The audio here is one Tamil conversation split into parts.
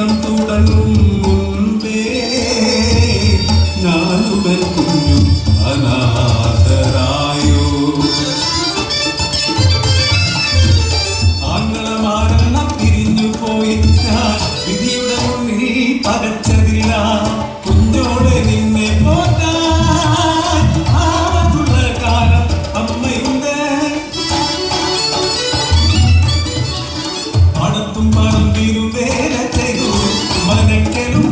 ജീവിതം തുടങ്ങും. மறந்திரும் வேலத்தையும் மனக்கெலும்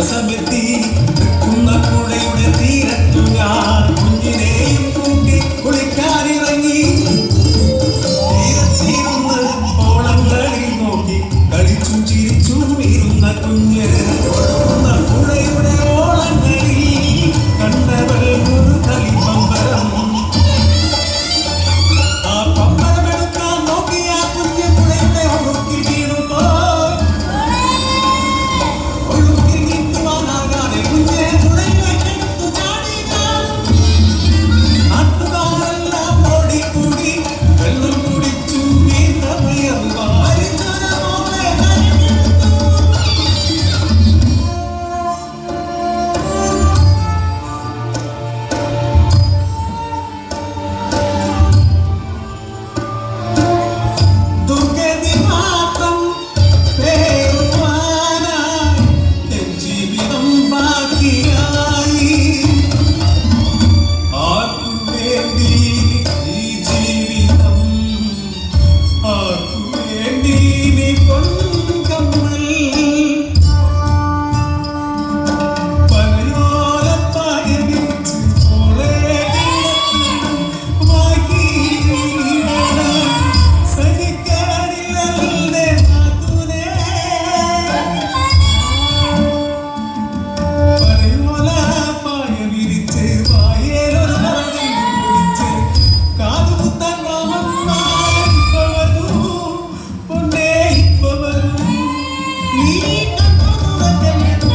Você Give me the